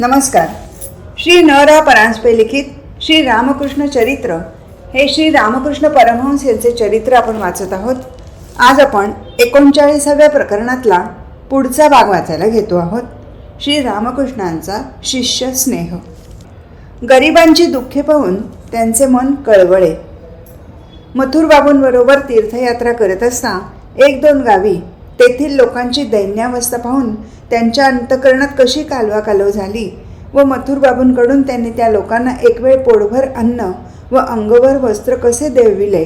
नमस्कार. श्री न रा परांजपे लिखित श्री रामकृष्ण चरित्र. हे श्री रामकृष्ण परमहंस यांचे चरित्र आपण वाचत आहोत. आज आपण एकोणचाळीसाव्या प्रकरणातला पुढचा भाग वाचायला घेतो आहोत. श्री रामकृष्णांचा शिष्य स्नेह. गरिबांची दुःखे पाहून त्यांचे मन कळवळे. मथुरबाबूंबरोबर तीर्थयात्रा करत असता एक दोन गावी तेथील लोकांची दैन्यावस्था पाहून त्यांच्या अंतकरणात कशी कालवा कालव झाली व मथुरबाबूंकडून त्यांनी त्या लोकांना एकवेळ पोटभर अन्न व अंगभर वस्त्र कसे देविले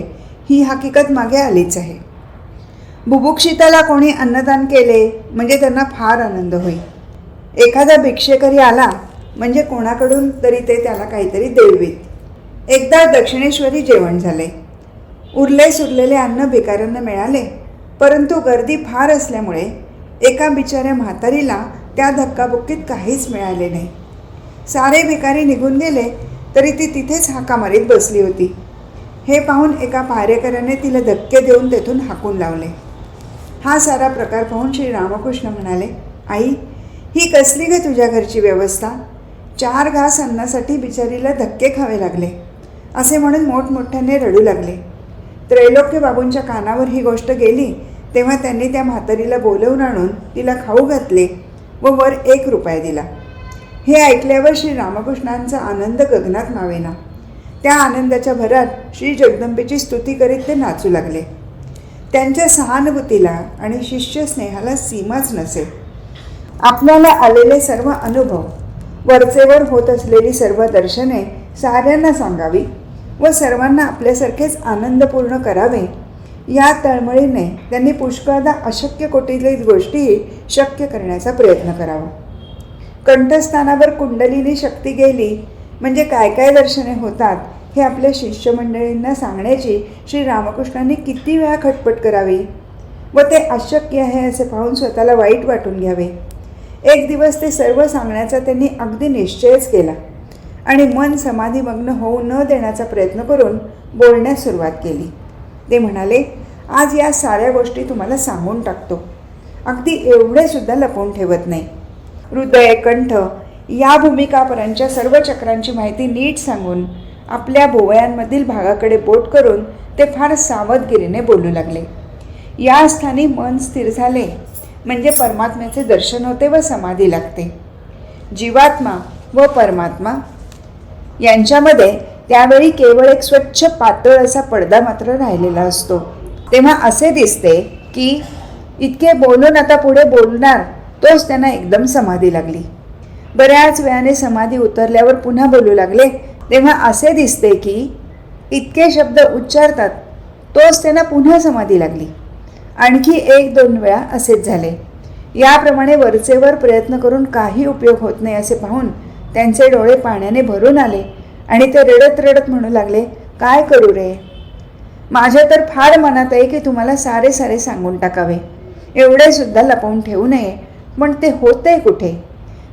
ही हकीकत मागे आलीच आहे. बुभुक्षिताला कोणी अन्नदान केले म्हणजे त्यांना फार आनंद होईल. एखादा भिक्षेकरी आला म्हणजे कोणाकडून तरी ते त्याला काहीतरी देवीत. एकदा दक्षिणेश्वरी जेवण झाले. उरले सुरलेले अन्न भिकाऱ्यांना मिळाले परंतु गर्दी फार असल्यामुळे एका बिचाऱ्या म्हातारीला त्या धक्काबुक्कीत काहीच मिळाले नाही. सारे भिकारी निघून गेले तरी ती तिथेच हाका मारीत बसली होती. हे पाहून एका पारेकऱ्याने तिला धक्के देऊन तेथून हाकून लावले. हा सारा प्रकार पाहून श्री रामकृष्ण म्हणाले आई ही कसली ग तुझ्या घरची व्यवस्था? चार घास अन्नासाठी बिचारीला धक्के खावे लागले. असे म्हणून मोठमोठ्याने रडू लागले. त्रैलोक्य बाबूंच्या कानावर ही गोष्ट गेली तेव्हा त्यांनी त्या म्हातारीला बोलवून आणून तिला खाऊ घातले व वर एक रुपया दिला. हे ऐकल्यावर श्री रामकृष्णांचा आनंद गगनात मावेना. त्या आनंदाच्या भरात श्री जगदंबेची स्तुती करीत ते नाचू लागले. त्यांच्या सहानुभूतीला आणि शिष्य स्नेहाला सीमाच नसे. आपल्याला आलेले सर्व अनुभव वरचेवर होत असलेली सर्व दर्शने साऱ्यांना सांगावी व सर्वांना आपल्यासारखेच आनंदपूर्ण करावे या तळमळीने त्यांनी पुष्कळदा अशक्य कोटीतली गोष्टी शक्य करण्याचा प्रयत्न करावा. कंठस्थानावर कुंडलीनी शक्ती गेली म्हणजे काय काय दर्शने होतात हे आपल्या शिष्यमंडळींना सांगण्याची श्री रामकृष्णांनी किती वेळा खटपट करावी व ते अशक्य आहे असे पाहून स्वतःला वाईट वाटून घ्यावे. एक दिवस ते सर्व सांगण्याचा त्यांनी अगदी निश्चयच केला आणि मन समाधीमग्न होऊ न देण्याचा प्रयत्न करून बोलण्यास सुरुवात केली. ते म्हणाले आज या साऱ्या गोष्टी तुम्हाला सांगून टाकतो. अगदी एवढेसुद्धा लपवून ठेवत नाही. हृदय कंठ या भूमिकापरांच्या सर्व चक्रांची माहिती नीट सांगून आपल्या भोवयांमधील भागाकडे बोट करून ते फार सावधगिरीने बोलू लागले. या स्थानी मन स्थिर झाले म्हणजे परमात्म्याचे दर्शन होते व समाधी लागते. जीवात्मा व परमात्मा यांच्यामध्ये त्यावेळी केवळ एक स्वच्छ पातळ असा पडदा मात्र राहिलेला असतो. तेव्हा असे दिसते की इतके बोलून आता पुढे बोलणार तोच त्यांना एकदम समाधी लागली. बऱ्याच वेळाने समाधी उतरल्यावर पुन्हा बोलू लागले. तेव्हा असे दिसते की इतके शब्द उच्चारतात तोच त्यांना पुन्हा समाधी लागली. आणखी एक दोन वेळा असेच झाले. याप्रमाणे वरचेवर प्रयत्न करून काही उपयोग होत नाही असे पाहून त्यांचे डोळे पाण्याने भरून आले. आणि ते रडत रडत म्हणू लागले काय करू रे? माझ्या तर फार मनात आहे की तुम्हाला सारे सारे सांगून टाकावे. एवढेसुद्धा लपवून ठेवू नये. पण ते होते कुठे?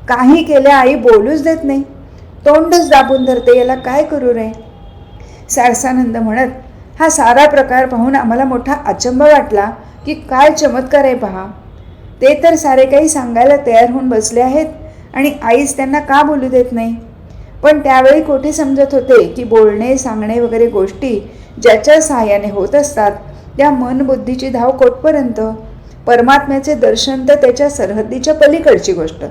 काही केल्या आई बोलूच देत नाही. तोंडच दाबून धरते याला काय करू रे? सारसानंद म्हणत हा सारा प्रकार पाहून आम्हाला मोठा अचंब वाटला की काय चमत्कार आहे पहा. ते तर सारे काही सांगायला तयार होऊन बसले आहेत आणि आईच त्यांना का बोलू देत नाही? पण त्यावेळी कोठे समजत होते की बोलणे सांगणे वगैरे गोष्टी ज्याच्या सहाय्याने होत असतात त्या मन बुद्धीची धाव कोटपर्यंत परमात्म्याचे दर्शन तर त्याच्या सरहद्दीच्या पलीकडची गोष्ट.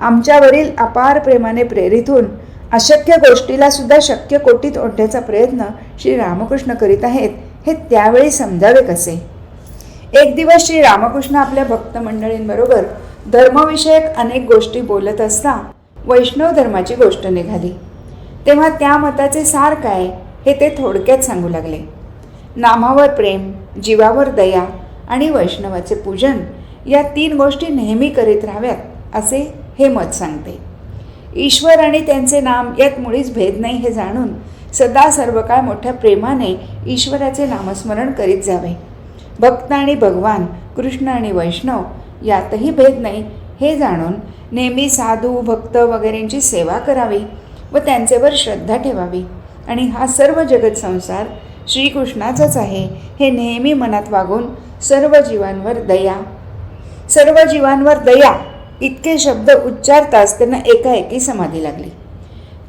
आमच्यावरील अपार प्रेमाने प्रेरित होऊन अशक्य गोष्टीला सुद्धा शक्य कोटीत ओढण्याचा प्रयत्न श्री रामकृष्ण करीत आहेत हे त्यावेळी समजावे कसे? एक दिवस श्री रामकृष्ण आपल्या भक्त मंडळींबरोबर धर्मविषयक अनेक गोष्टी बोलत असता वैष्णव धर्माची गोष्ट निघाली. तेव्हा त्या मताचे सार काय हे ते थोडक्यात सांगू लागले. नामावर प्रेम जीवावर दया आणि वैष्णवाचे पूजन या तीन गोष्टी नेहमी करीत राहाव्यात असे हे मत सांगते. ईश्वर आणि त्यांचे नाम यात मुळीच भेद नाही हे जाणून सदा सर्व काळ मोठ्या प्रेमाने ईश्वराचे नामस्मरण करीत जावे. भक्त आणि भगवान कृष्ण आणि वैष्णव यातही भेद नाही हे जाणून नेहमी साधू भक्त वगैरेंची सेवा करावी व त्यांचेवर श्रद्धा ठेवावी. आणि हा सर्व जगत संसार श्रीकृष्णाचाच आहे हे नेहमी मनात वागून सर्व जीवांवर दया सर्व जीवांवर दया इतके शब्द उच्चारताच त्यांना एकाएकी समाधी लागली.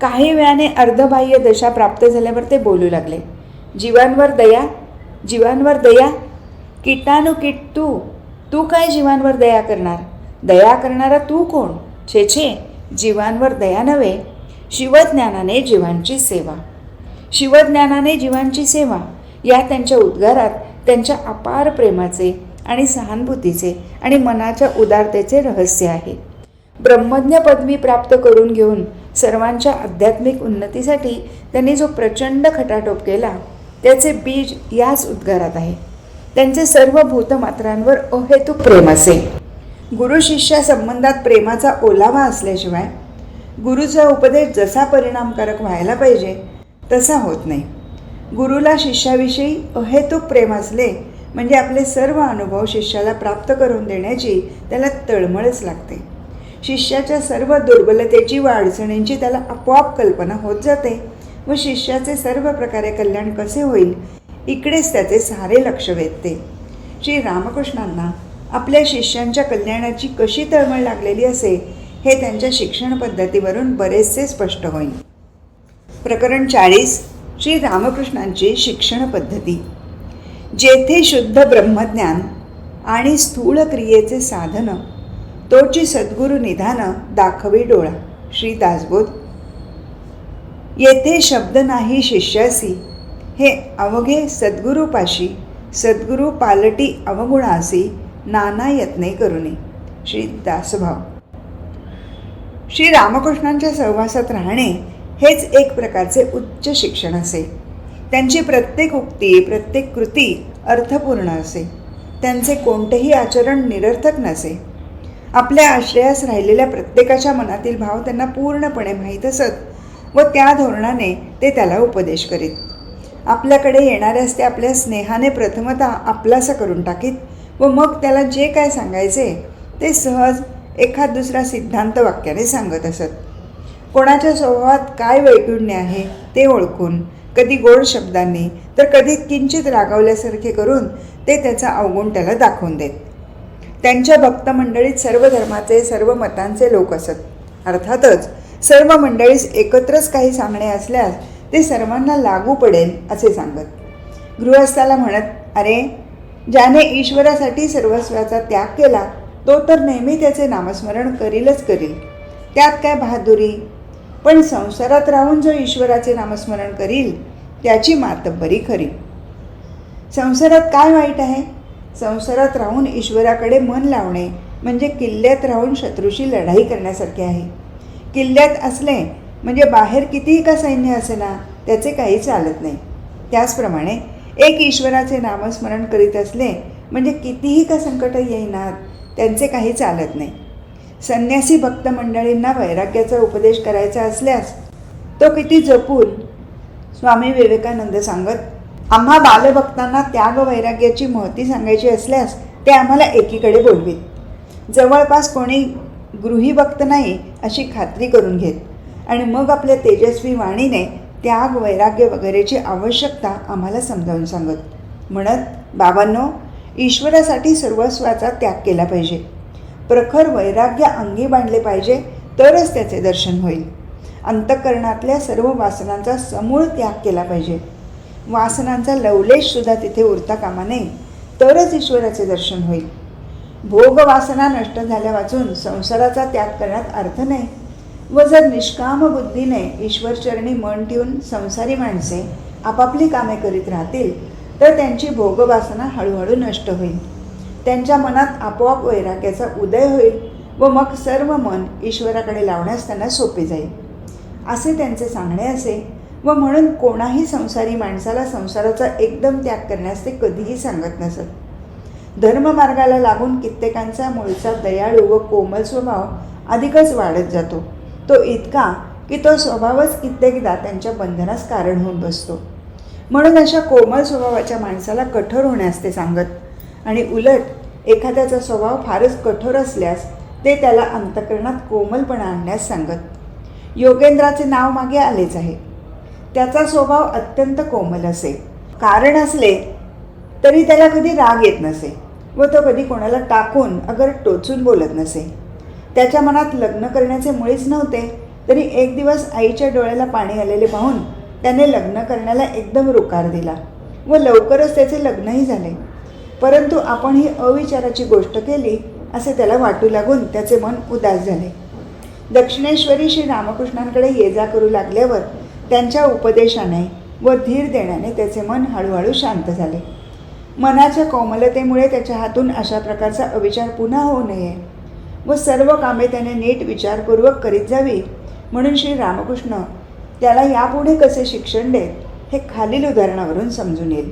काही वेळाने अर्धबाह्य दशा प्राप्त झाल्यावर ते बोलू लागले जीवांवर दया जीवांवर दया किटानुकिट तू तू काय जीवांवर दया करणार? दया करणारा तू कोण? छे छे जीवांवर दया नव्हे. शिवज्ञानाने जीवांची सेवा. शिवज्ञानाने जीवांची सेवा. या त्यांच्या उद्गारात त्यांच्या अपार प्रेमाचे आणि सहानुभूतीचे आणि मनाच्या उदारतेचे रहस्य आहे. ब्रह्मज्ञ पदवी प्राप्त करून घेऊन सर्वांच्या आध्यात्मिक उन्नतीसाठी त्यांनी जो प्रचंड खटाटोप केला त्याचे बीज याच उद्गारात आहे. त्यांचे सर्व भूतमात्रांवर अहेतुक प्रेम असे. गुरु शिष्या संबंधात प्रेमाचा ओलावा असल्याशिवाय गुरुचा उपदेश जसा परिणामकारक व्हायला पाहिजे तसा होत नाही. गुरुला शिष्याविषयी अहेतुक प्रेम असले म्हणजे आपले सर्व अनुभव शिष्याला प्राप्त करून देण्याची त्याला तळमळच लागते. शिष्याच्या सर्व दुर्बलतेची व अडचणींची त्याला आपोआप कल्पना होत जाते व शिष्याचे सर्व प्रकारे कल्याण कसे होईल इकडेच त्याचे सारे लक्ष वेधते. श्री रामकृष्णांना आपल्या शिष्यांच्या कल्याणाची कशी तळमळ लागलेली असे हे त्यांच्या शिक्षण पद्धतीवरून बरेचसे स्पष्ट होईल. प्रकरण चाळीस श्री रामकृष्णांची शिक्षण पद्धती. जेथे शुद्ध ब्रह्मज्ञान आणि स्थूळ क्रियेचे साधनं तोची सद्गुरु निधानं दाखवी डोळा श्री दासबोध. येथे शब्द नाही शिष्यासी हे अवघे सद्गुरूपाशी सद्गुरू पालटी अवगुणासी नाना यत्ने करुणे श्री दासभाव. श्री रामकृष्णांच्या सहवासात राहणे हेच एक प्रकारचे उच्च शिक्षण असे. त्यांची प्रत्येक उक्ती प्रत्येक कृती अर्थपूर्ण असे. त्यांचे कोणतेही आचरण निरर्थक नसे. आपल्या आश्रयास राहिलेल्या प्रत्येकाच्या मनातील भाव त्यांना पूर्णपणे माहीत असत व त्या धोरणाने ते त्याला उपदेश करीत. आपल्याकडे येणाऱ्यास ते आपल्या स्नेहाने प्रथमतः आपलासा करून टाकीत व मग त्याला जे काय सांगायचे ते सहज एखाद दुसरा सिद्धांत वाक्याने सांगत असत. कोणाच्या स्वभावात काय वैगुण्य आहे ते ओळखून कधी गोड शब्दांनी तर कधी किंचित रागावल्यासारखे करून ते त्याचा अवगुण त्याला दाखवून देत. त्यांच्या भक्त मंडळीत सर्व धर्माचे सर्व मतांचे लोक असत. अर्थातच सर्व मंडळीस एकत्रच काही सांगणे असल्यास ते सर्वांना लागू पडेल असे सांगत. गृहस्थाला म्हणत अरे ज्याने ईश्वरासाठी सर्वस्वाचा त्याग केला तो तर नेहमी त्याचे नामस्मरण करीलच करील. त्यात काय बहादुरी? पण संसारात राहून जो ईश्वराचे नामस्मरण करील त्याची मातब्बरी खरी. संसारात काय वाईट आहे? संसारात राहून ईश्वराकडे मन लावणे म्हणजे किल्ल्यात राहून शत्रूशी लढाई करण्यासारखे आहे. किल्ल्यात असले म्हणजे बाहेर कितीही का सैन्य असेना त्याचे काही चालत नाही. त्याचप्रमाणे एक ईश्वराचे नामस्मरण करीत असले म्हणजे कितीही का संकट येईनात त्यांचे काही चालत नाही. संन्यासी भक्त मंडळींना वैराग्याचा उपदेश करायचा असल्यास तो किती जपून स्वामी विवेकानंद सांगत आम्हा बालभक्तांना त्याग वैराग्याची महती सांगायची असल्यास ते आम्हाला एकीकडे बोलवीत. जवळपास कोणी गृही भक्त नाही अशी खात्री करून घेत. आणि मग आपल्या तेजस्वी वाणीने त्याग वैराग्य वगैरेची आवश्यकता आम्हाला समजावून सांगत. म्हणत बाबांनो ईश्वरासाठी सर्वस्वाचा त्याग केला पाहिजे. प्रखर वैराग्य अंगी बांधले पाहिजे तरच त्याचे दर्शन होईल. अंतकरणातल्या सर्व वासनांचा समूळ त्याग केला पाहिजे. वासनांचा लवलेशसुद्धा तिथे उरता कामा नये तरच ईश्वराचे दर्शन होईल. भोग वासना नष्ट झाल्या वाचून संसाराचा त्याग करण्यात अर्थ नाही. व जर निष्काम बुद्धीने ईश्वरचरणी मन ठेवून संसारी माणसे आपापली कामे करीत राहतील तर त्यांची भोगवासना हळूहळू नष्ट होईल. त्यांच्या मनात आपोआप वैराग्याचा उदय होईल व मग सर्व मन ईश्वराकडे लावण्यास त्यांना सोपे जाईल. असे त्यांचे सांगणे असे व म्हणून कोणाही संसारी माणसाला संसाराचा एकदम त्याग करण्यास ते कधीही सांगत नसत. धर्ममार्गाला लागून कित्येकांचा मूळचा दयाळू व कोमल स्वभाव अधिकच वाढत जातो. तो इतका की तो स्वभावच कित्येकदा त्यांच्या बंधनास कारण होऊन बसतो. म्हणून अशा कोमल स्वभावाच्या माणसाला कठोर होण्यास ते सांगत आणि उलट एखाद्याचा स्वभाव फारच कठोर असल्यास ते त्याला अंतकरणात कोमलपणा आणण्यास सांगत योगेंद्राचे नाव मागे आलेच आहे. त्याचा स्वभाव अत्यंत कोमल असे. कारण असले तरी त्याला कधी राग येत नसे व तो कधी कोणाला टाकून अगर टोचून बोलत नसे. त्याच्या मनात लग्न करण्याचे मुळीच नव्हते. तरी एक दिवस आईच्या डोळ्याला पाणी आलेले पाहून त्याने लग्न करण्याला एकदम रुकार दिला व लवकरच त्याचे लग्नही झाले. परंतु आपण ही अविचाराची गोष्ट केली असे त्याला वाटू लागून त्याचे मन उदास झाले. दक्षिणेश्वरी श्री रामकृष्णांकडे ये जा करू लागल्यावर त्यांच्या उपदेशाने व धीर देण्याने त्याचे मन हळूहळू शांत झाले. मनाच्या कोमलतेमुळे त्याच्या हातून अशा प्रकारचा अविचार पुन्हा होऊ नये. व सर्व कामे त्याने नीट विचारपूर्वक करीत जावी. म्हणून श्री रामकृष्ण त्याला यापुढे कसे शिक्षण देत हे खालील उदाहरणावरून समजून येईल.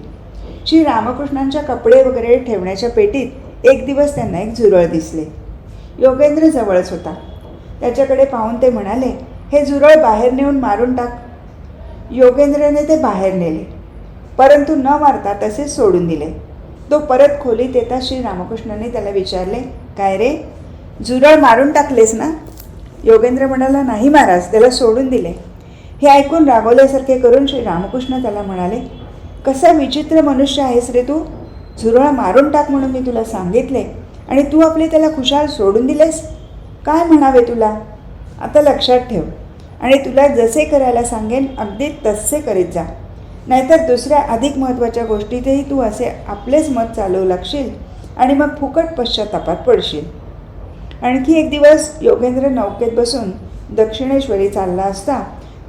श्री रामकृष्णांच्या कपडे वगैरे ठेवण्याच्या पेटीत एक दिवस त्यांना एक झुरळ दिसले. योगेंद्र जवळच होता. त्याच्याकडे पाहून ते म्हणाले हे झुरळ बाहेर नेऊन मारून टाक. योगेंद्रने ते बाहेर नेले. परंतु न मारता तसेच सोडून दिले. तो परत खोलीत येता श्री रामकृष्णाने त्याला विचारले काय रे झुरळ मारून टाकलेस ना? योगेंद्र म्हणाला नाही महाराज त्याला सोडून दिले. हे ऐकून रागवल्यासारखे करून श्री रामकृष्ण त्याला म्हणाले कसा विचित्र मनुष्य आहेस रे तू. झुरळ मारून टाक म्हणून मी तुला सांगितले आणि तू आपले त्याला खुशाल सोडून दिलेस. काय म्हणावे तुला? आता लक्षात ठेव आणि तुला जसे करायला सांगेन अगदी तसे करीत जा. नाहीतर दुसऱ्या अधिक महत्त्वाच्या गोष्टीतही तू असे आपलेच मत चालवू लागशील आणि मग फुकट पश्चातापात पडशील. आणखी एक दिवस योगेंद्र नौकेत बसून दक्षिणेश्वरी चालला असता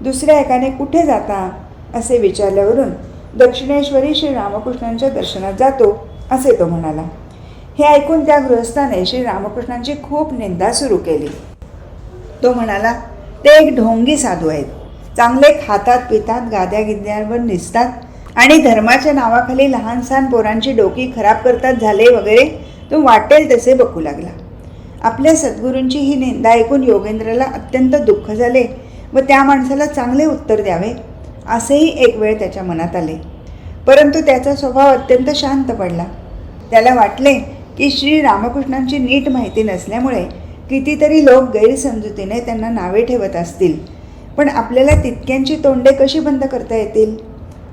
दुसऱ्या एकाने कुठे जाता असे विचारल्यावरून दक्षिणेश्वरी श्री रामकृष्णांच्या दर्शनात जातो असे तो म्हणाला. हे ऐकून त्या गृहस्थाने श्री रामकृष्णांची खूप निंदा सुरू केली. तो म्हणाला ते एक ढोंगी साधू आहेत. चांगले खातात पितात गाद्या गिद्यांवर निसतात आणि धर्माच्या नावाखाली लहान सहान पोरांची डोकी खराब करतात झाले वगैरे तो वाटेल तसे बकू लागला. आपल्या सद्गुरूंची ही निंदा ऐकून योगेंद्रला अत्यंत दुःख झाले व त्या माणसाला चांगले उत्तर द्यावे असेही एक वेळ त्याच्या मनात आले. परंतु त्याचा स्वभाव अत्यंत शांत पडला. त्याला वाटले की श्री रामकृष्णांची नीट माहिती नसल्यामुळे कितीतरी लोक गैरसमजुतीने त्यांना नावे ठेवत असतील. पण आपल्याला तितक्यांची तोंडे कशी बंद करता येतील?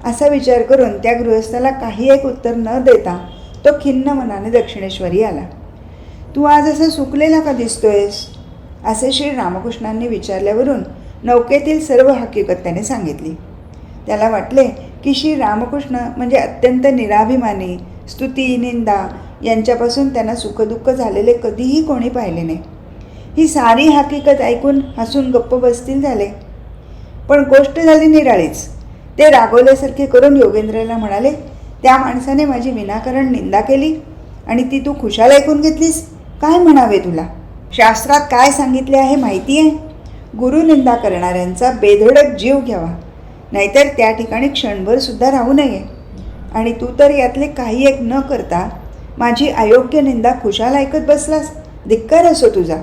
असा विचार करून त्या गृहस्थाला काही एक उत्तर न देता तो खिन्न मनाने दक्षिणेश्वरी आला. तू आज असं सुकलेला का दिसतोयस? असे श्री रामकृष्णांनी विचारल्यावरून नौकेतील सर्व हकीकत त्याने सांगितली. त्याला वाटले की श्री रामकृष्ण म्हणजे अत्यंत निराभिमानी स्तुती निंदा यांच्यापासून त्यांना सुखदुःख झालेले कधीही कोणी पाहिले नाही. ही सारी हकीकत ऐकून हसून गप्प बसतील झाले. पण गोष्ट झाली निराळीच. ते रागवल्यासारखे करून योगेंद्रला म्हणाले त्या माणसाने माझी विनाकारण निंदा केली आणि ती तू खुशाल ऐकून घेतलीस? काय म्हणावे तुला? शास्त्रात काय सांगितले आहे माहिती आहे गुरुनिंदा करणाऱ्यांचा बेधडक जीव घ्यावा. नाहीतर त्या ठिकाणी क्षणभर सुद्धा राहू नये. आणि तू तर यातले काही एक न करता माझी अयोग्य निंदा खुशाल ऐकत बसलास. धिक्कार असो तुझा.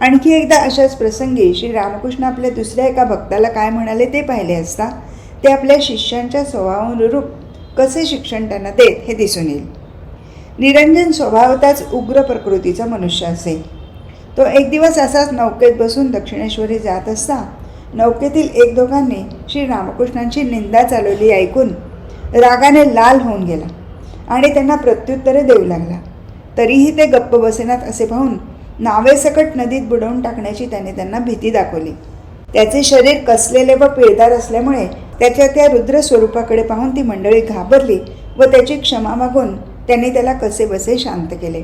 आणखी एकदा अशाच प्रसंगी श्री रामकृष्ण आपल्या दुसऱ्या एका भक्ताला काय म्हणाले ते पाहिले असता ते आपल्या शिष्यांच्या स्वभावानुरूप कसे शिक्षण त्यांना देत हे दिसून येईल. निरंजन स्वभावताच उग्र प्रकृतीचा मनुष्य असे. तो एक दिवस असाच नौकेत बसून दक्षिणेश्वरी जात असता नौकेतील एक दोघांनी श्री रामकृष्णांची निंदा चालवली ऐकून रागाने लाल होऊन गेला आणि त्यांना प्रत्युत्तरे देऊ लागला. तरीही ते गप्प बसेनात असे पाहून नावेसकट नदीत बुडवून टाकण्याची त्याने त्यांना भीती दाखवली. त्याचे शरीर कसलेले व पिळदार असल्यामुळे त्याच्या त्या रुद्र स्वरूपाकडे पाहून ती मंडळी घाबरली व त्याची क्षमा मागून त्यांनी त्याला कसे बसे शांत केले.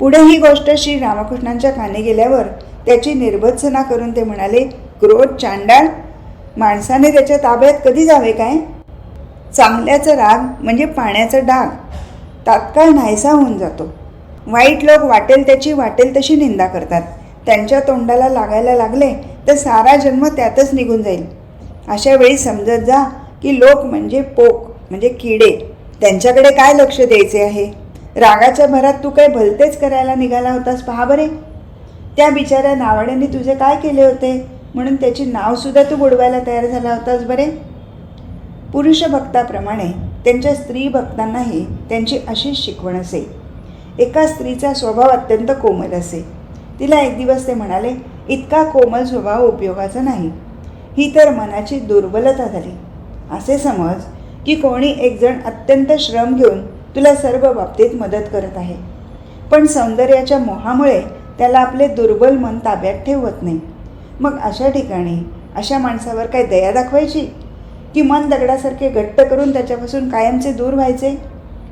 पुढे ही गोष्ट श्री रामकृष्णांच्या कानी गेल्यावर त्याची निर्भत्सना करून ते म्हणाले क्रोध चांडाळ माणसाने त्याच्या ताब्यात कधी जावे काय? चांगल्याचा राग म्हणजे पाण्याचा डाग. तात्काळ नाहीसा होऊन जातो. वाईट लोक वाटेल त्याची वाटेल तशी निंदा करतात. त्यांच्या तोंडाला लागायला लागले तर सारा जन्म त्यातच निघून जाईल. अशा वेळी समजत जा की लोक म्हणजे पोक म्हणजे किडे. त्यांच्याकडे काय लक्ष द्यायचे आहे? रागाच्या भरात तू काय भलतेच करायला निघाला होतास पहा बरे. त्या बिचाऱ्या नावाड्याने तुझे काय केले होते? म्हणून त्याची नावसुद्धा तू बुडवायला तयार झाला होतास बरे? पुरुष भक्ताप्रमाणे त्यांच्या स्त्री भक्तांनाही त्यांची अशीच शिकवण असे. एका स्त्रीचा स्वभाव अत्यंत कोमल असे. तिला एक दिवस ते म्हणाले इतका कोमल स्वभाव उपयोगाचा नाही. ही तर मनाची दुर्बलता झाली. असे समज की कोणी एकजण अत्यंत श्रम घेऊन तुला सर्व बाबतीत मदत करत आहे. पण सौंदर्याच्या मोहामुळे त्याला आपले दुर्बल मन ताब्यात ठेवत नाही. मग अशा ठिकाणी अशा माणसावर काय दया दाखवायची? की मन दगडासारखे घट्ट करून त्याच्यापासून कायमचे दूर व्हायचे?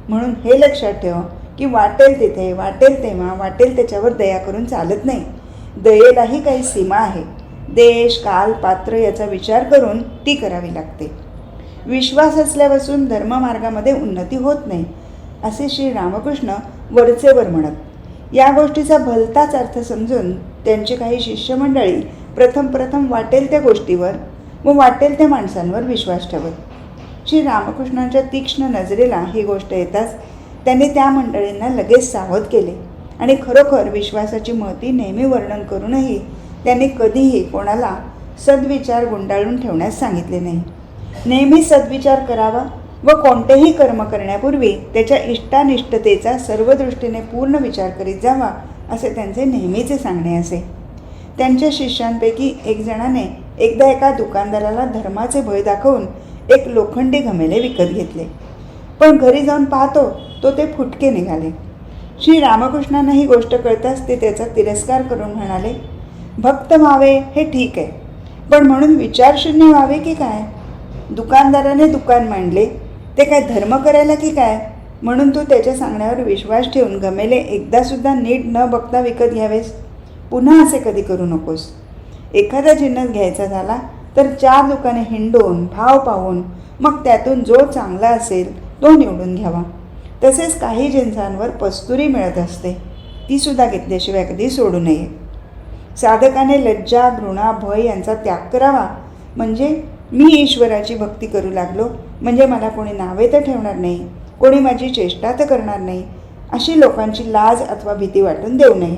म्हणून हे लक्षात ठेव की वाटेल तिथे वाटेल तेव्हा वाटेल त्याच्यावर दया करून चालत नाही. दयेलाही काही सीमा आहे. देश काल पात्र याचा विचार करून ती करावी लागते. विश्वास असल्यापासून धर्ममार्गामध्ये उन्नती होत नाही असे श्री रामकृष्ण वरचेवर म्हणत. या गोष्टीचा भलताच अर्थ समजून त्यांची काही शिष्यमंडळी प्रथम प्रथम वाटेल त्या गोष्टीवर व वाटेल त्या माणसांवर विश्वास ठेवत. श्री रामकृष्णांच्या तीक्ष्ण नजरेला ही गोष्ट येताच त्यांनी त्या मंडळींना लगेच सावध केले आणि खरोखर विश्वासाची महती नेहमी वर्णन करूनही त्यांनी कधीही कोणाला सद्विचार गुंडाळून ठेवण्यास सांगितले नाही. नेहमी सद्विचार करावा व कोणतेही कर्म करण्यापूर्वी त्याच्या इष्टानिष्टतेचा सर्व दृष्टीने पूर्ण विचार करीत जावा असे त्यांचे नेहमीचे सांगणे असे. त्यांच्या शिष्यांपैकी एक जणाने एकदा एका दुकानदाराला धर्माचे भय दाखवून एक लोखंडी घमेले विकत घेतले. पण घरी जाऊन पाहतो तो ते फुटके निघाले. श्री रामकृष्णांना ही गोष्ट कळताच ते त्याचा तिरस्कार करून म्हणाले भक्त व्हावे हे ठीक आहे पण म्हणून विचारशून्य व्हावे की काय? दुकानदाराने दुकान मांडले. ते काय धर्म करायला की काय? म्हणून तू त्याच्या सांगण्यावर विश्वास ठेवून गमेले एकदासुद्धा नीट न बघता विकत घ्यावेस. पुन्हा असे कधी करू नकोस. एखादा जिन्नस घ्यायचा झाला तर चार दुकाने हिंडून भाव पाहून मग त्यातून जो चांगला असेल तो निवडून घ्यावा. तसेच काही जिन्सांवर पस्तुरी मिळत असते. तीसुद्धा घेतल्याशिवाय कधी सोडू नये. साधकाने लज्जा घृणा भय यांचा त्याग करावा. म्हणजे मी ईश्वराची भक्ती करू लागलो. म्हणजे मला कोणी नावे तर ठेवणार नाही कोणी माझी चेष्टा तर करणार नाही अशी लोकांची लाज अथवा भीती वाटून देऊ नये.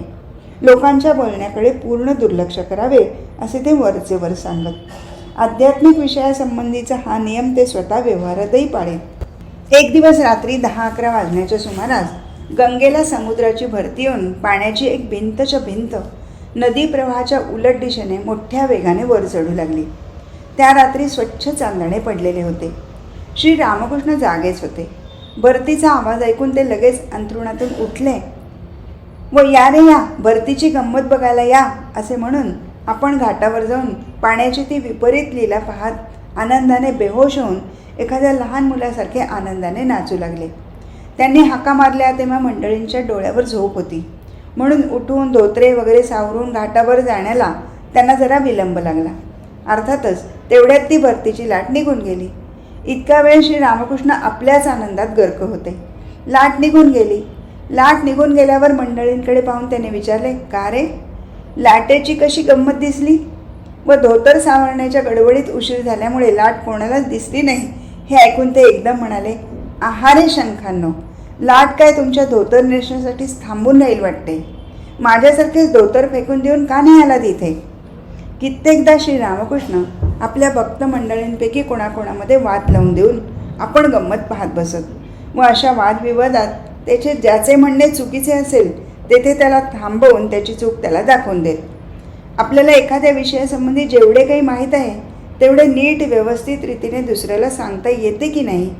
लोकांच्या बोलण्याकडे पूर्ण दुर्लक्ष करावे असे ते वरचे वर सांगत. आध्यात्मिक विषयासंबंधीचा हा नियम ते स्वतः व्यवहारातही पाळीत एक दिवस रात्री दहा अकरा वाजण्याच्या सुमारास गंगेला समुद्राची भरती येऊन पाण्याची एक भिंतच्या भिंत नदी प्रवाहाच्या उलट दिशेने मोठ्या वेगाने वर चढू लागली. त्या रात्री स्वच्छ चांदणे पडलेले होते. श्री रामकृष्ण जागेच होते. भरतीचा आवाज ऐकून ते लगेच अंथरुणातून उठले. व या रे या भरतीची गंमत बघायला या असे म्हणून आपण घाटावर जाऊन पाण्याची ती विपरीत लीला पाहत आनंदाने बेहोश होऊन एखाद्या लहान मुलासारखे आनंदाने नाचू लागले. त्यांनी हाका मारल्या तेव्हा मंडळींच्या डोळ्यावर झोप होती. म्हणून उठून धोत्रे वगैरे सावरून घाटावर जाण्याला त्यांना जरा विलंब लागला. अर्थातच तेवढ्यात ती भरतीची लाट निघून गेली. इतका वेळ श्री रामकृष्ण आपल्याच आनंदात गर्क होते. लाट निघून गेली. लाट निघून गेल्यावर मंडळींकडे पाहून त्याने विचारले का रे? लाटेची कशी गंमत दिसली? व धोतर सावरण्याच्या गडबडीत उशीर झाल्यामुळे लाट कोणालाच दिसली नाही. हे ऐकून ते एकदम म्हणाले आहारे शंखांनो लाट काय तुमच्या धोतर नेसण्यासाठीच थांबून राहील वाटते? माझ्यासारखेच धोतर फेकून देऊन का नाही आला तिथे? कित्येकदा श्री रामकृष्ण आपल्या भक्त मंडळींपैकी कोणाकोणामध्ये वाद लावून देऊन आपण गंमत पाहत बसत. व अशा वादविवादात त्याचे ज्याचे म्हणणे चुकीचे असेल तेथे त्याला थांबवून त्याची चूक त्याला दाखवून देत. आपल्याला एखाद्या विषयासंबंधी जेवढे काही माहीत आहे तेवढे नीट व्यवस्थित रीतीने दुसऱ्याला सांगता येते की नाही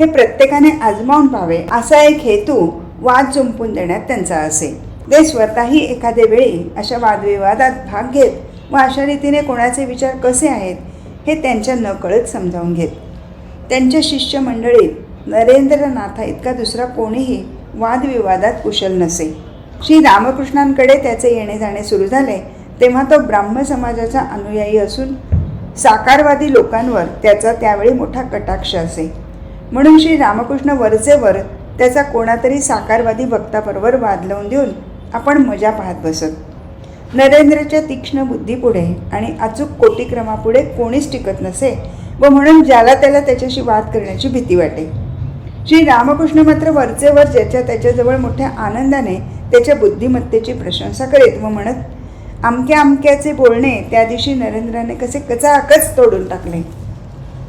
हे प्रत्येकाने आजमावून पाहावे. असा एक हेतू वाद चुंपून देण्यात त्यांचा असे. ते स्वतःही एखाद्या वेळी अशा वादविवादात भाग घेत व अशा रीतीने कोणाचे विचार कसे आहेत हे त्यांच्या नकळत समजावून घेत. त्यांच्या शिष्य मंडळीत नरेंद्रनाथा इतका दुसरा कोणीही वादविवादात कुशल नसे. श्री रामकृष्णांकडे त्याचे येणे जाणे सुरू झाले तेव्हा तो ब्राह्म समाजाचा अनुयायी असून साकारवादी लोकांवर त्याचा त्यावेळी मोठा कटाक्ष असे. म्हणून श्री रामकृष्ण वरचेवर त्याचा कोणातरी साकारवादी भक्ताबरोबर वाद लावून देऊन आपण मजा पाहत बसत. नरेंद्रच्या तीक्ष्ण बुद्धीपुढे आणि अचूक कोटीक्रमापुढे कोणीच टिकत नसे व म्हणून ज्याला त्याला त्याच्याशी वाद करण्याची भीती वाटे. श्री रामकृष्ण मात्र वरचेवर ज्याच्या त्याच्याजवळ मोठ्या आनंदाने त्याच्या बुद्धिमत्तेची प्रशंसा करीत व म्हणत अमक्या अमक्याचे बोलणे त्या दिवशी नरेंद्राने कसे कचाकच तोडून टाकले.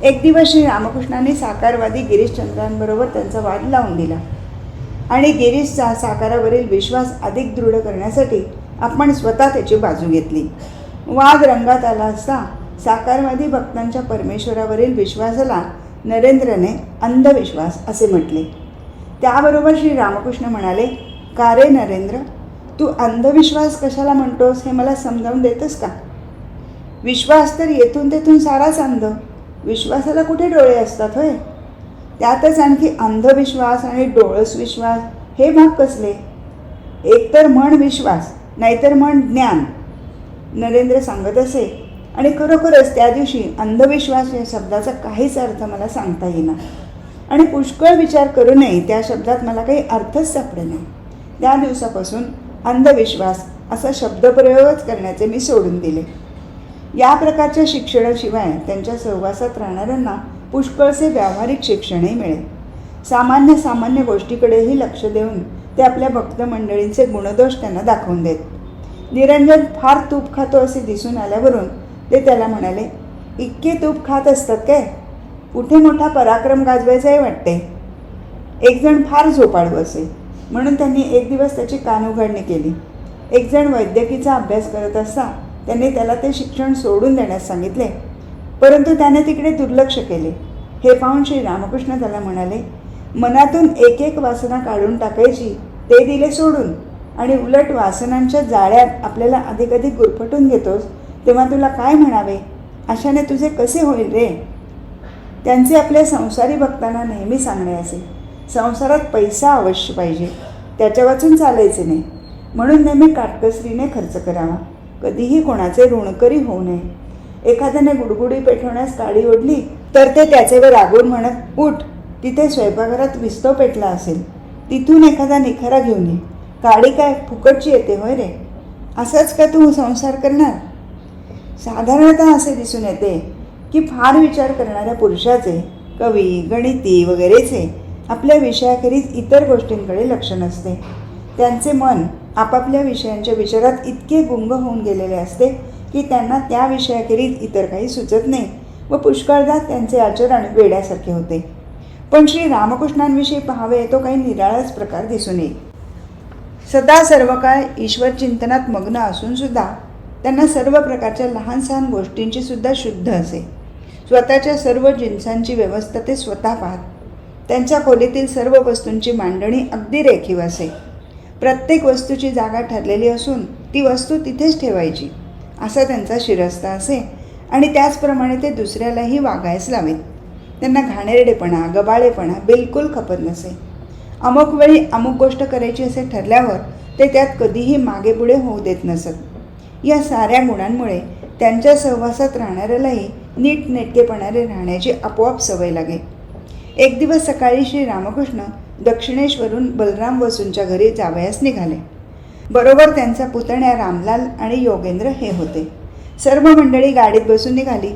एक दिवस श्री रामकृष्णाने साकारवादी गिरीशचंद्रांबरोबर त्यांचा वाद लावून दिला. आणि गिरीशचा साकारावरील विश्वास अधिक दृढ करण्यासाठी आपण स्वतः त्याची बाजू घेतली. वाद रंगात आला असता साकारवादी भक्तांच्या परमेश्वरावरील विश्वासाला नरेंद्रने अंधविश्वास असे म्हटले. त्याबरोबर श्री रामकृष्ण म्हणाले का रे नरेंद्र? तू अंधविश्वास कशाला म्हणतोस? हे मला समजावून देतस का? विश्वास तर येथून तेथून साराच अंध. विश्वासाला कुठे डोळे असतात होय? त्यातच आणखी अंधविश्वास आणि डोळस विश्वास हे भाग कसले? एकतर म्हण विश्वास नाहीतर म्हण ज्ञान. नरेंद्र सांगत असे. आणि खरोखरच त्या दिवशी अंधविश्वास या शब्दाचा काहीच अर्थ मला सांगता येईना. आणि पुष्कळ विचार करूनही त्या शब्दात मला काही अर्थच सापडेना नाही. त्या दिवसापासून अंधविश्वास असा शब्दप्रयोगच करण्याचे मी सोडून दिले. या प्रकारच्या शिक्षणाशिवाय त्यांच्या सहवासात राहणाऱ्यांना पुष्कळसे व्यावहारिक शिक्षणही मिळेल. सामान्य सामान्य गोष्टीकडेही लक्ष देऊन ते आपल्या भक्त मंडळींचे गुणदोष त्यांना दाखवून देत. निरंजन फार तूप खातो असे दिसून आल्यावरून ते त्याला म्हणाले इतके तूप खात असतात काय? कुठे मोठा पराक्रम गाजवायचाही वाटते. एकजण फार झोपाळू असे म्हणून त्यांनी एक दिवस त्याची कान उघडणी केली. एकजण वैद्यकीचा अभ्यास करत असता त्यांनी त्याला ते शिक्षण सोडून देण्यास सांगितले. परंतु त्याने तिकडे दुर्लक्ष केले. हे पाहून श्री रामकृष्ण त्याला म्हणाले मनातून एक एक वासना काढून टाकायची ते दिले सोडून. आणि उलट वासनांच्या जाळ्यात आपल्याला अधिक गुरफटून घेतोस तेव्हा तुला काय म्हणावे? अशाने तुझे कसे होईल रे? त्यांचे आपल्या संसारी भक्तांना नेहमी सांगणे असे. संसारात पैसा अवश्य पाहिजे त्याच्या वाचून चालायचे नाही. म्हणून नेहमी काटकसरीने खर्च करावा. कधीही कोणाचे ऋणकरी होऊ नये. एखाद्याने गुडगुडी पेठवण्यास काडी ओढली तर ते त्याचेवर रागून म्हणत उठ तिथे स्वयंपाकघरात विस्तव पेटला असेल. तिथून एखादा निखारा घेऊन ये. काडी काय फुकटची येते होय रे? असंच का तू संसार करणार? साधारणतः असे दिसून येते की फार विचार करणाऱ्या पुरुषाचे कवी गणिती वगैरेचे आपल्या विषयाखेरीज इतर गोष्टींकडे लक्ष नसते. त्यांचे मन आपापल्या विषयांच्या विचारात इतके गुंग होऊन गेलेले असते की त्यांना त्या विषयाखेरीज इतर काही सुचत नाही व पुष्कळदा त्यांचे आचरण वेड्यासारखे होते. पण श्री रामकृष्णांविषयी पाहावे तो काही निराळाच प्रकार दिसून येईल. सदा सर्व काळ ईश्वर चिंतनात मग्न असूनसुद्धा त्यांना सर्व प्रकारच्या लहान सहान गोष्टींची सुद्धा शुद्ध असे. स्वतःच्या सर्व जिन्सांची व्यवस्था ते स्वतः पाहत त्यांच्या खोलीतील सर्व वस्तूंची मांडणी अगदी रेखीव असे. प्रत्येक वस्तूची जागा ठरलेली असून ती वस्तू तिथेच ठेवायची असा त्यांचा शिरस्ता असे आणि त्याचप्रमाणे ते दुसऱ्यालाही वागायच लावेत. त्यांना घाणेरडेपणा गबाळेपणा बिलकुल खपत नसे. अमुक वेळी अमुक गोष्ट करायची असे ठरल्यावर ते त्यात कधीही मागे पुढे होऊ देत नसत. या साऱ्या गुणांमुळे त्यांच्या सहवासात राहणाऱ्यालाही नीटनेटकेपणाने राहण्याची आपोआप सवय लागे. एक दिवस सकाळी श्री रामकृष्ण दक्षिणेश्वरून बलराम वसूंच्या घरी जावयास निघाले. बरोबर त्यांचा पुतण्या रामलाल आणि योगेंद्र हे होते. सर्व मंडळी गाडीत बसून निघाली.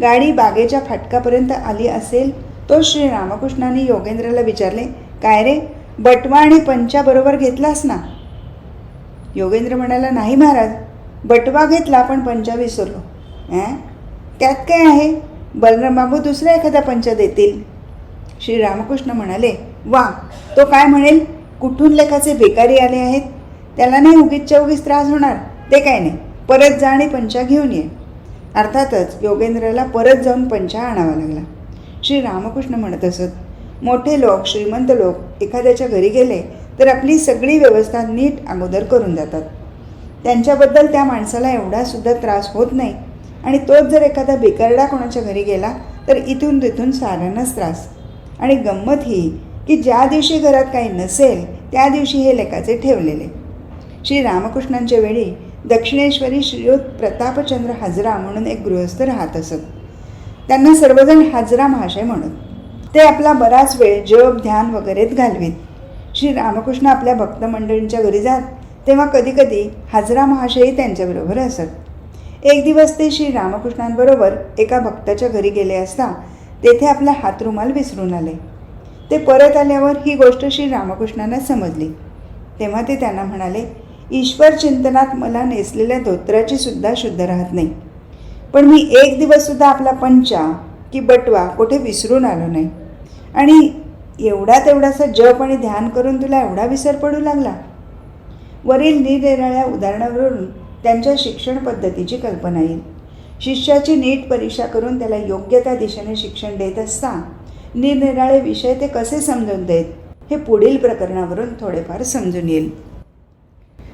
गाडी बागेच्या फाटकापर्यंत आली असेल तो श्री रामकृष्णाने योगेंद्रला विचारले काय रे बटवा आणि पंचाबरोबर घेतलास ना? योगेंद्र म्हणाला नाही महाराज बटवा घेतला पण पंचा विसरलो. अं? त्यात काय आहे? बलराम बाबू दुसरा एखादा पंच देतील. श्री रामकृष्ण म्हणाले वा तो काय म्हणेल? कुठून लेखाचे बेकारी आले आहेत? त्याला नाही उगीचच्या उगीच त्रास होणार ते काय नाही. परत जा आणि पंचा घेऊन ये. अर्थातच योगेंद्रला परत जाऊन पंचा आणावा लागला. श्री रामकृष्ण म्हणत असत मोठे लोक श्रीमंत लोक एखाद्याच्या घरी गेले तर आपली सगळी व्यवस्था नीट अगोदर करून जातात. त्यांच्याबद्दल त्या माणसाला एवढासुद्धा त्रास होत नाही. आणि तोच जर एखादा बेकारडा कोणाच्या घरी गेला तर इथून तिथून साऱ्यांनाच त्रास. आणि गंमत ही की ज्या दिवशी घरात काही नसेल त्या दिवशी हे लेखाचे ठेवलेले. श्री रामकृष्णांच्या वेळी दक्षिणेश्वरी श्रीयुत प्रतापचंद्र हाजरा म्हणून एक गृहस्थ राहत असत. त्यांना सर्वजण हाजरा महाशय म्हणत. ते आपला बराच वेळ जप ध्यान वगैरेत घालवीत. श्री रामकृष्ण आपल्या भक्त मंडळींच्या घरी जात तेव्हा कधीकधी हाजरा महाशयही त्यांच्याबरोबर असत. एक दिवस ते श्री रामकृष्णांबरोबर एका भक्ताच्या घरी गेले असता तेथे आपला हातरुमाल विसरून आले. ते परत आल्यावर ही गोष्ट श्री रामकृष्णांना समजली. तेव्हा ते त्यांना म्हणाले ईश्वर चिंतनात मला नेसलेल्या धोत्राची सुद्धा शुद्ध राहत नाही. पण मी एक दिवससुद्धा आपला पंचा की बटवा कुठे विसरून आलो नाही. आणि एवढा तेवढासा जप आणि ध्यान करून तुला एवढा विसर पडू लागला? वरील निरनिराळ्या उदाहरणावरून त्यांच्या शिक्षण पद्धतीची कल्पना येईल. शिष्याची नीट परीक्षा करून त्याला योग्य त्या दिशेने शिक्षण देत असता निरनिराळे विषय ते कसे समजून देत हे पुढील प्रकरणावरून थोडेफार समजून येईल.